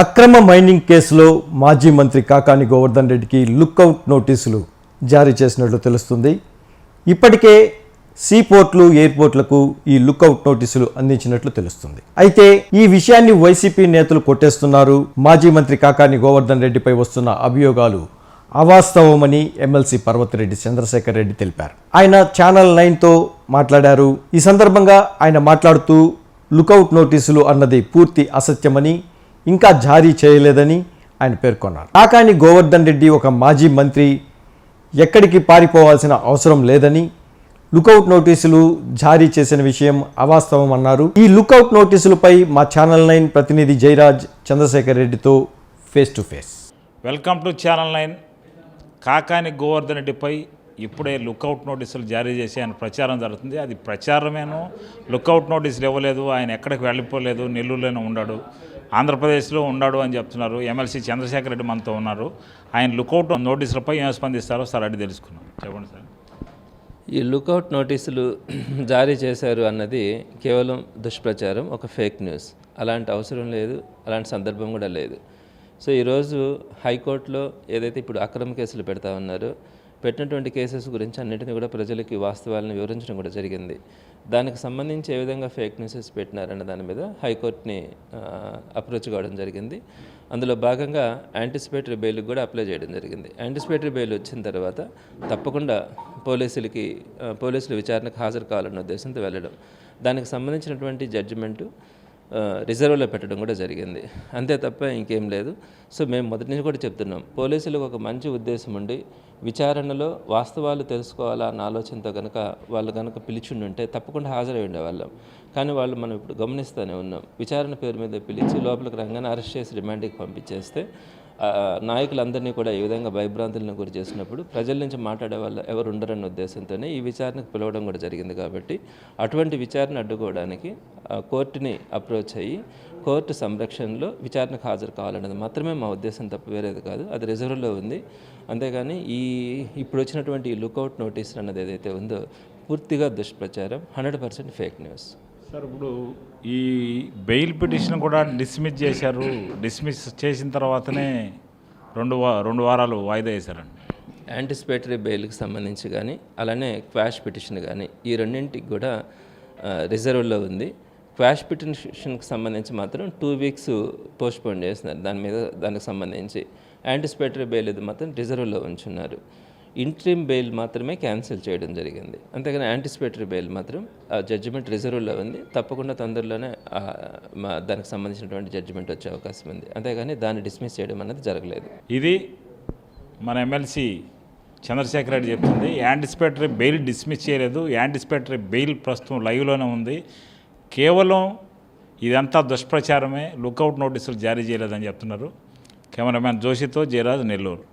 అక్రమ మైనింగ్ కేసులో మాజీ మంత్రి కాకాని గోవర్ధన్ రెడ్డికి లుక్అవుట్ నోటీసులు జారీ చేసినట్లు తెలుస్తుంది. ఇప్పటికే సీపోర్ట్లు ఎయిర్పోర్ట్లకు ఈ లుక్అవుట్ నోటీసులు అందించినట్లు తెలుస్తుంది. అయితే ఈ విషయాన్ని వైసీపీ నేతలు కొట్టేస్తున్నారు. మాజీ మంత్రి కాకాని గోవర్ధన్ రెడ్డిపై వస్తున్న అభియోగాలు అవాస్తవమని ఎమ్మెల్సీ పర్వతిరెడ్డి చంద్రశేఖర్ రెడ్డి తెలిపారు. ఆయన ఛానల్ నైన్తో మాట్లాడారు. ఈ సందర్భంగా ఆయన మాట్లాడుతూ లుకౌట్ నోటీసులు అన్నది పూర్తి అసత్యమని ఇంకా జారీ చేయలేదని ఆయన పేర్కొన్నారు. కాకాని గోవర్ధన్ రెడ్డి ఒక మాజీ మంత్రి ఎక్కడికి పారిపోవాల్సిన అవసరం లేదని లుకౌట్ నోటీసులు జారీ చేసిన విషయం అవాస్తవం అన్నారు. ఈ లుకౌట్ నోటీసులపై మా ఛానల్ నైన్ ప్రతినిధి జయరాజ్ చంద్రశేఖర్ రెడ్డితో face to face. Welcome to channel nine. Kakani Govardhan రెడ్డిపై ఇప్పుడే లుకౌట్ నోటీసులు జారీ చేసి ఆయన ప్రచారం జరుగుతుంది. అది ప్రచారమేనో లుకౌట్ నోటీసులు ఇవ్వలేదు ఆయన ఎక్కడికి వెళ్ళిపోలేదు నెల్లూరులోనే ఉన్నాడు ఆంధ్రప్రదేశ్లో ఉన్నాడు అని చెప్తున్నారు. ఎమ్మెల్సీ చంద్రశేఖర్ రెడ్డి మనతో ఉన్నారు. ఆయన లుకౌట్ నోటీసులపై ఏం స్పందిస్తారో సార్ అడిగి తెలుసుకున్నాం చెప్పండి సార్. ఈ లుకౌట్ నోటీసులు జారీ చేశారు అన్నది కేవలం దుష్ప్రచారం ఒక ఫేక్ న్యూస్. అలాంటి అవసరం లేదు అలాంటి సందర్భం కూడా లేదు. సో ఈరోజు హైకోర్టులో ఏదైతే ఇప్పుడు అక్రమ కేసులు పెడతా ఉన్నారో పెట్టినటువంటి కేసెస్ గురించి అన్నిటిని కూడా ప్రజలకి వాస్తవాలను వివరించడం కూడా జరిగింది. దానికి సంబంధించి ఏ విధంగా ఫేక్ న్యూసెస్ పెట్టినారన్న దాని మీద హైకోర్టుని అప్రోచ్ కావడం జరిగింది. అందులో భాగంగా యాంటిసిపేటరీ బెయిల్కి కూడా అప్లై చేయడం జరిగింది. యాంటిసిపేటరీ బెయిల్ వచ్చిన తర్వాత తప్పకుండా పోలీసులకి పోలీసులు విచారణకు హాజరు కావాలన్న ఉద్దేశంతో వెళ్ళడం. దానికి సంబంధించినటువంటి జడ్జిమెంటు రిజర్వ్లో పెట్టడం కూడా జరిగింది. అంతే తప్ప ఇంకేం లేదు. సో మేము మొదటి నుంచి కూడా చెప్తున్నాం. పోలీసులకు ఒక మంచి ఉద్దేశం ఉండి విచారణలో వాస్తవాలు తెలుసుకోవాలా అన్న ఆలోచనతో కనుక వాళ్ళు కనుక పిలిచి తప్పకుండా హాజరై ఉండేవాళ్ళం. కానీ వాళ్ళు మనం ఇప్పుడు గమనిస్తూనే ఉన్నాం. విచారణ పేరు మీద పిలిచి లోపలికి రంగానే అరెస్ట్ చేసి రిమాండ్కి పంపించేస్తే నాయకులందరినీ కూడా ఈ విధంగా భయభ్రాంతులను గురి చేసినప్పుడు ప్రజల నుంచి మాట్లాడే వాళ్ళు ఎవరు ఉండరన్న ఉద్దేశంతోనే ఈ విచారణకు పిలవడం కూడా జరిగింది కాబట్టి అటువంటి విచారణ అడ్డుకోవడానికి ఆ, కోర్టుని అప్రోచ్ అయ్యి కోర్టు సంరక్షణలో విచారణకు హాజరు కావాలన్నది మాత్రమే మా ఉద్దేశం తప్ప వేరేది కాదు. అది రిజర్వ్లో ఉంది. అంతేగాని ఈ ఇప్పుడు వచ్చినటువంటి ఈ లుకౌట్ నోటీస్ అన్నది ఏదైతే ఉందో పూర్తిగా దుష్ప్రచారం hundred percent fake news. Sir ఇప్పుడు ఈ బెయిల్ పిటిషన్ కూడా డిస్మిస్ చేశారు. డిస్మిస్ చేసిన తర్వాతనే రెండు వా రెండు వారాలు వాయిదా వేశారండి. యాంటిసిపేటరీ బెయిల్కి సంబంధించి కానీ అలానే క్వాష్ పిటిషన్ కానీ ఈ రెండింటికి కూడా రిజర్వ్లో ఉంది. క్వాష్ పిటిషన్కి సంబంధించి మాత్రం టూ వీక్స్ పోస్ట్పోన్ చేస్తున్నారు. దాని మీద దానికి సంబంధించి. యాంటిసిపేటరీ బెయిల్ ఇది మాత్రం రిజర్వ్లో ఉంచున్నారు. ఇంట్రీమ్ బెయిల్ మాత్రమే క్యాన్సిల్ చేయడం జరిగింది. అంతేగాని యాంటిసిపేటరీ బెయిల్ మాత్రం ఆ జడ్జిమెంట్ రిజర్వ్లో ఉంది. తప్పకుండా తొందరలోనే దానికి సంబంధించినటువంటి జడ్జిమెంట్ వచ్చే అవకాశం ఉంది. అంతేగాని దాన్ని డిస్మిస్ చేయడం అనేది జరగలేదు. ఇది మన ఎమ్మెల్సీ చంద్రశేఖర్ రెడ్డి చెప్తుంది. యాంటిసిపేటరీ బెయిల్ డిస్మిస్ చేయలేదు. యాంటిసిపేటరీ బెయిల్ ప్రస్తుతం లైవ్లోనే ఉంది. కేవలం ఇదంతా దుష్ప్రచారమే. లుకౌట్ నోటీసులు జారీ చేయలేదని చెప్తున్నారు. కెమెరామ్యాన్ జోషితో జయరాజ్ నెల్లూరు.